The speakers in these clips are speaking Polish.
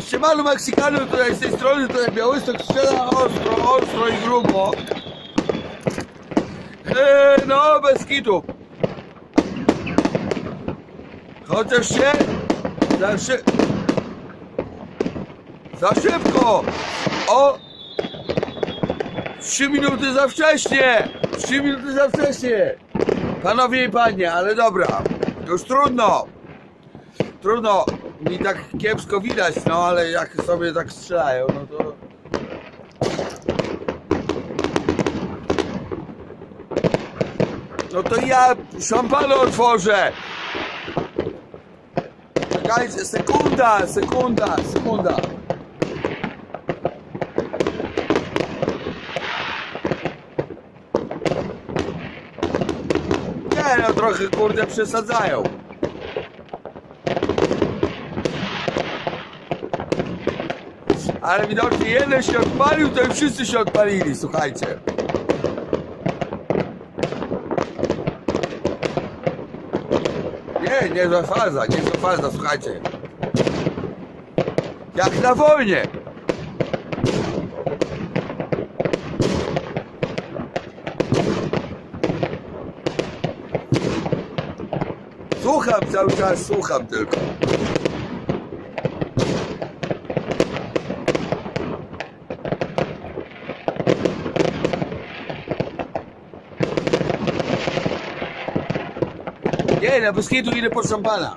Siemano Meksykanu, tutaj z tej strony, tutaj Białystok strzela ostro, ostro i grubo. E, no, bez kitu. Chociaż się za, szy... za szybko. O! Trzy minuty za wcześnie! Trzy minuty za wcześnie! Panowie i panie, ale dobra, już trudno. Trudno, mi tak kiepsko widać, no ale jak sobie tak strzelają, no to... No to ja szampana otworzę! Czekajcie, sekunda, sekunda, sekunda. Nie no, trochę kurde przesadzają. Ale widocznie jeden się odpalił, to i wszyscy się odpalili, słuchajcie. Nie, nie za faza, nie za faza, słuchajcie. Jak na wojnie. Słucham cały czas, słucham tylko. Nie, na Beskidu idę po szampana.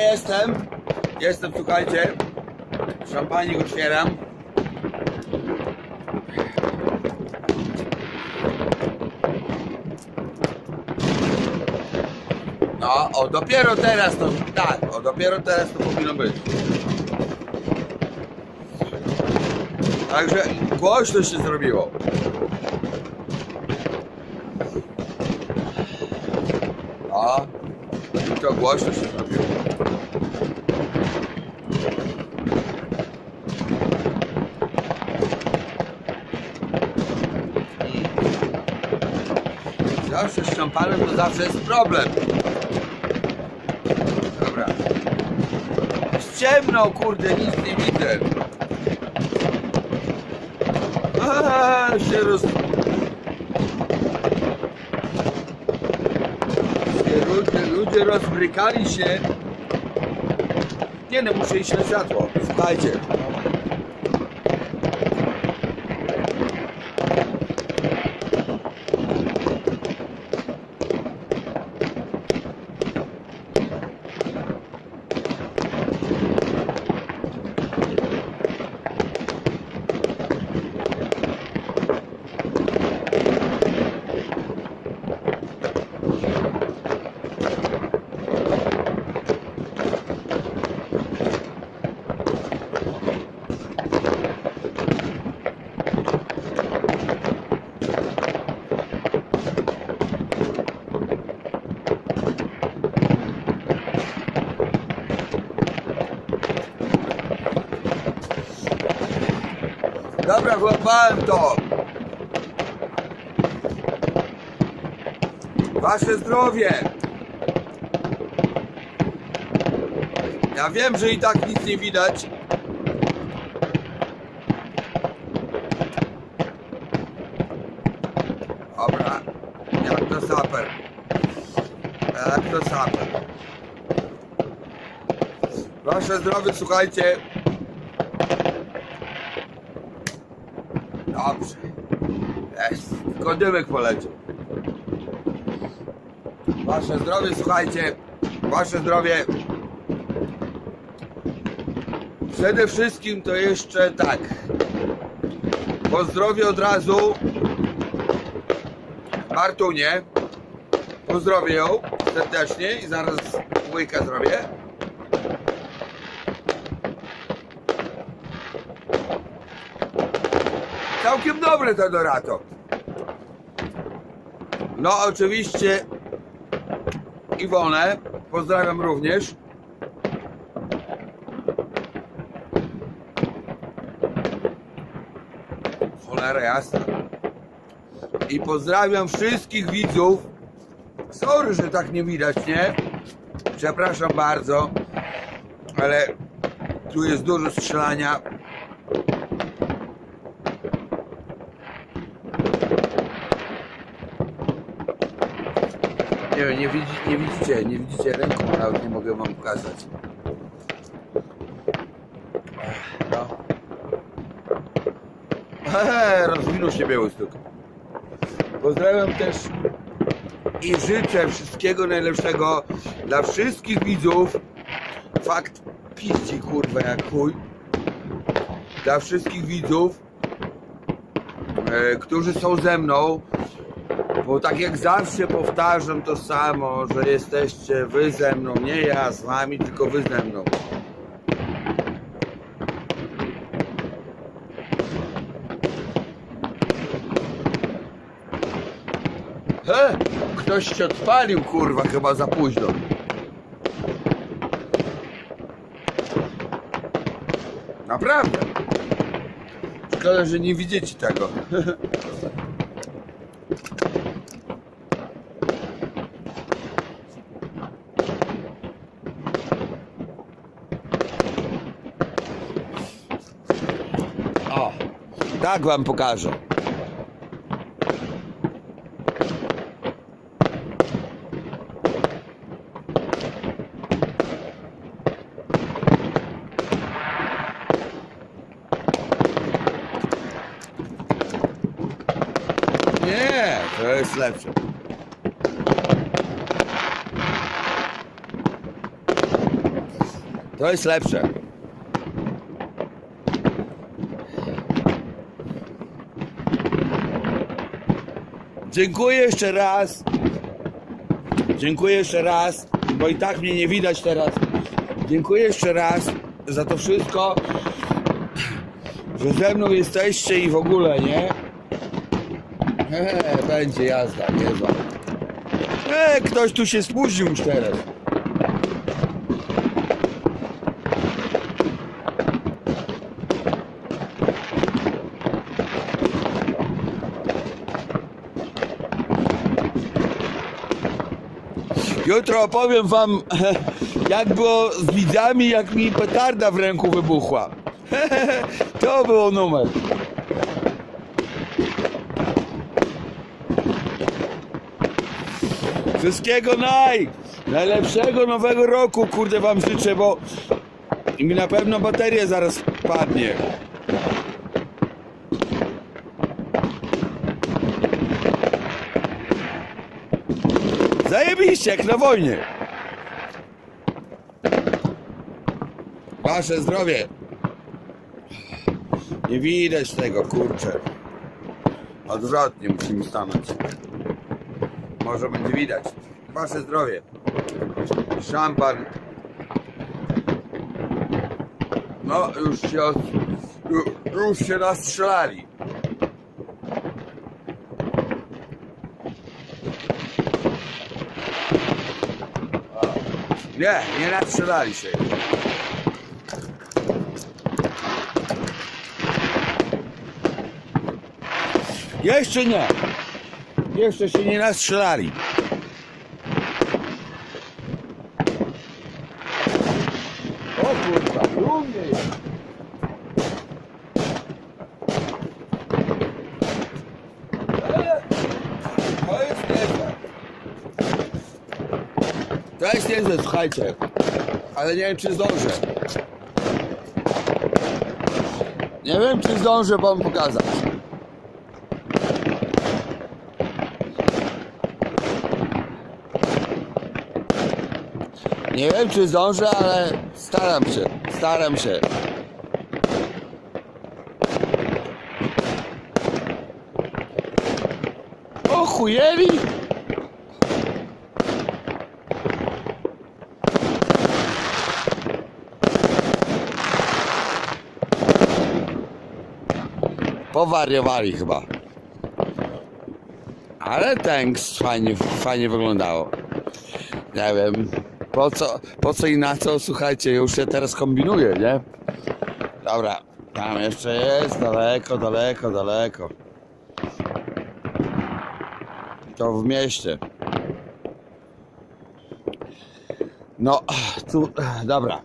Jestem. Jestem, słuchajcie. Szampanik otwieram. No, o, dopiero teraz to, tak, o, dopiero teraz to powinno być. Także głośno się zrobiło. O, i to głośno się zrobiło. Zawsze z szampanem to zawsze jest problem. Dobra. Jest ciemno, kurde, nic nie widzę. A, się roz... się ludzie, rozbrykali się. Nie no, muszę iść na światło. Słuchajcie. Dobra, złapałem to. Wasze zdrowie. Ja wiem, że i tak nic nie widać. Dobra. Jak to saper. Jak to saper. Wasze zdrowie, słuchajcie. Dobrze. Jest. Tylko dymek poleciał. Wasze zdrowie, słuchajcie. Wasze zdrowie. Przede wszystkim to jeszcze tak. Pozdrowię od razu Martunię. Pozdrowię ją serdecznie i zaraz łyka zrobię. Całkiem dobre to Dorato. No oczywiście Iwonę pozdrawiam również. Cholera jasna. I pozdrawiam wszystkich widzów. Sorry, że tak nie widać, nie? Przepraszam bardzo, ale tu jest dużo strzelania. Nie nie, widzi, nie widzicie, nie widzicie ręką, nawet nie mogę wam pokazać. No. Eee, rozwinął się Białystok. Pozdrawiam też i życzę wszystkiego najlepszego dla wszystkich widzów. Fakt piści kurwa jak chuj. Dla wszystkich widzów, e, którzy są ze mną. Bo tak jak zawsze powtarzam to samo, że jesteście wy ze mną, nie ja z wami, tylko wy ze mną. He, ktoś się odpalił, kurwa, chyba za późno. Naprawdę. Szkoda, że nie widzicie tego. O, tak wam pokażę. Nie, to jest lepsze. To jest lepsze. Dziękuję jeszcze raz. Dziękuję jeszcze raz, bo i tak mnie nie widać teraz. Dziękuję jeszcze raz za to wszystko, że ze mną jesteście i w ogóle, nie? Eee, będzie jazda, niezła. Eee, ktoś tu się spóźnił już teraz. Jutro opowiem wam, jak było z widzami, jak mi petarda w ręku wybuchła. To było numer. Wszystkiego naj! Najlepszego nowego roku, kurde, wam życzę, bo mi na pewno bateria zaraz padnie. Zajebiście, jak na wojnie. Wasze zdrowie. Nie widać tego, kurczę. Odwrotnie musimy stanąć. Może będzie widać. Wasze zdrowie. Szampan. No, już się, od, ju- już się nastrzelali. Nie, nie nastrzelali się. Jeszcze nie. Jeszcze się nie nastrzelali. O kurwa, u mnie jest. E, To jest niezłe. Niezłe, słuchajcie. Ale nie wiem, czy zdążę. Nie wiem, czy zdążę wam pokazać. Nie wiem, czy zdążę, ale staram się. Staram się. O Powariowali chyba. Ale thanks fajnie, fajnie wyglądało. Nie wiem, po co, po co i na co, słuchajcie, już się teraz kombinuję, nie? Dobra, tam jeszcze jest, daleko, daleko, daleko. To w mieście. No, tu, dobra.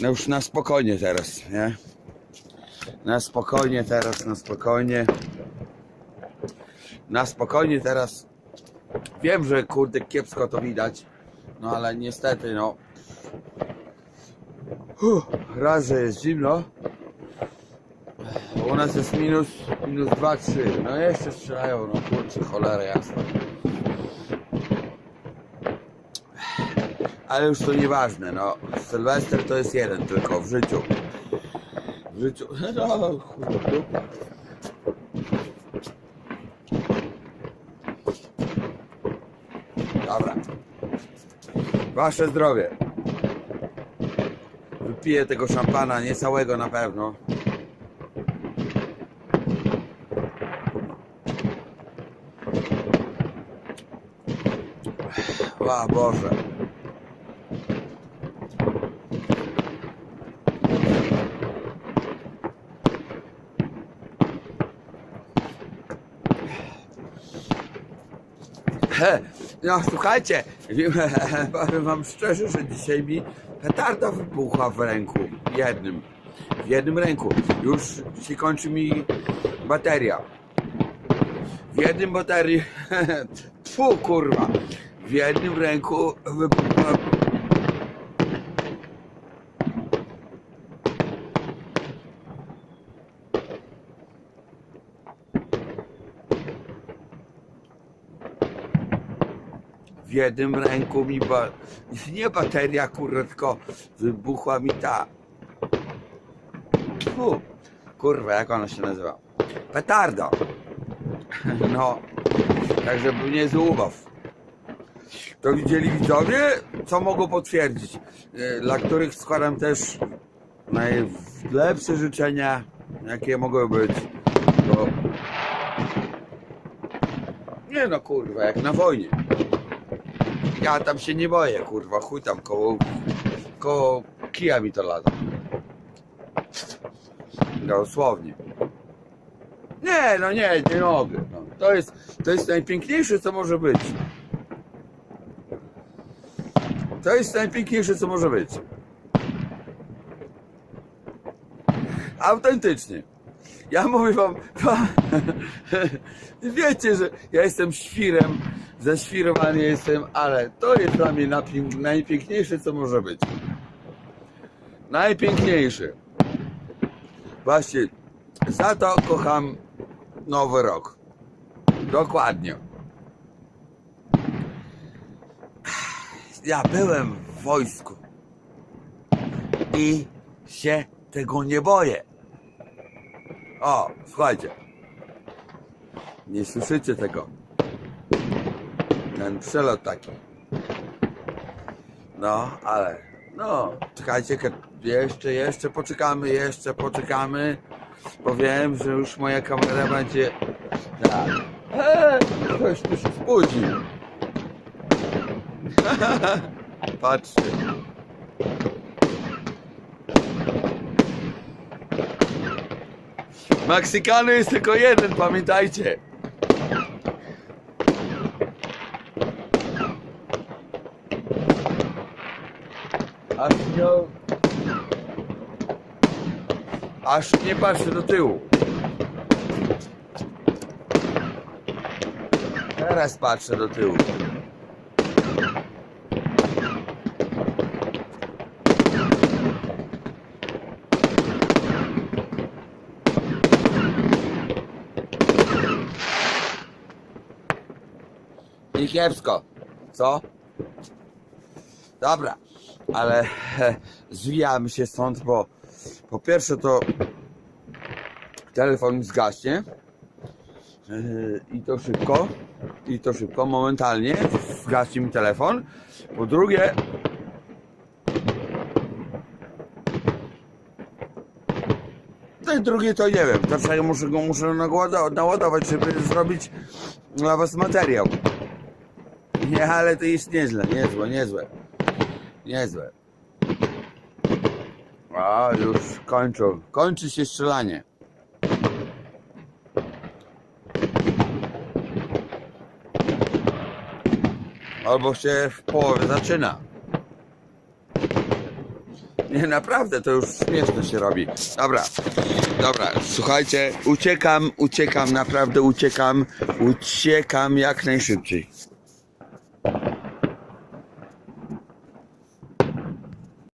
No już na spokojnie teraz, nie? Na spokojnie teraz, na spokojnie. Na spokojnie teraz. Wiem, że kurde kiepsko to widać. No ale niestety no. Uff, raz, że jest zimno. U nas jest minus, minus 2, 3. No jeszcze strzelają, no kurczę, cholera jasna. Ale już to nieważne, no. Sylwester to jest jeden tylko w życiu. W życiu. No, chuj. Dobra. Wasze zdrowie. Wypiję tego szampana, nie całego na pewno. O Boże. No słuchajcie, powiem wam szczerze, że dzisiaj mi petarda wybuchła w ręku. Jednym. W jednym ręku. Już się kończy mi bateria. W jednym baterii. Tfu kurwa. W jednym ręku wybuchła. W jednym ręku mi ba... nie bateria kurwa, tylko wybuchła mi ta. Tfu. Kurwa, jak ona się nazywa? Petarda. No, także był niezły ubaw. To widzieli widzowie, co mogą potwierdzić. e, Dla których składam też najlepsze życzenia, jakie mogą być. Bo... Nie no kurwa, jak na wojnie. Ja tam się nie boję, kurwa, chuj tam koło, koło kija mi to lata. Dosłownie. Nie, no nie, nie mogę. No. To, jest, to jest najpiękniejsze, co może być. To jest najpiękniejsze, co może być. Autentycznie. Ja mówię wam wiecie, że ja jestem świrem, zaświrowany jestem, ale to jest dla mnie najpiękniejsze, co może być. Najpiękniejsze. Właśnie, za to kocham Nowy Rok. Dokładnie. Ja byłem w wojsku i się tego nie boję. O, słuchajcie. Nie słyszycie tego. Ten przelot taki. No, ale. No, czekajcie, jeszcze, jeszcze poczekamy, jeszcze poczekamy. Bo wiem, że już moja kamera będzie. Tak. Eee, ktoś tu się spóźnił. Patrzcie. Meksykanu jest tylko jeden, pamiętajcie. Aż nie... Aż nie patrzę do tyłu. Teraz patrzę do tyłu. I kiepsko. Co? Dobra ale e, zwijamy się stąd, bo po pierwsze to telefon mi zgaśnie Yy, i to szybko, i to szybko, momentalnie zgaśnie mi telefon. Po drugie, to i drugie to nie wiem, dlaczego muszę go muszę naładować, żeby zrobić dla was materiał. Nie, ale to jest nieźle, niezłe, niezłe, niezłe. A, już kończą, kończy się strzelanie. Albo się w połowie zaczyna. Nie, naprawdę, to już śmieszne się robi. Dobra, dobra, słuchajcie, uciekam, uciekam, naprawdę uciekam, uciekam jak najszybciej.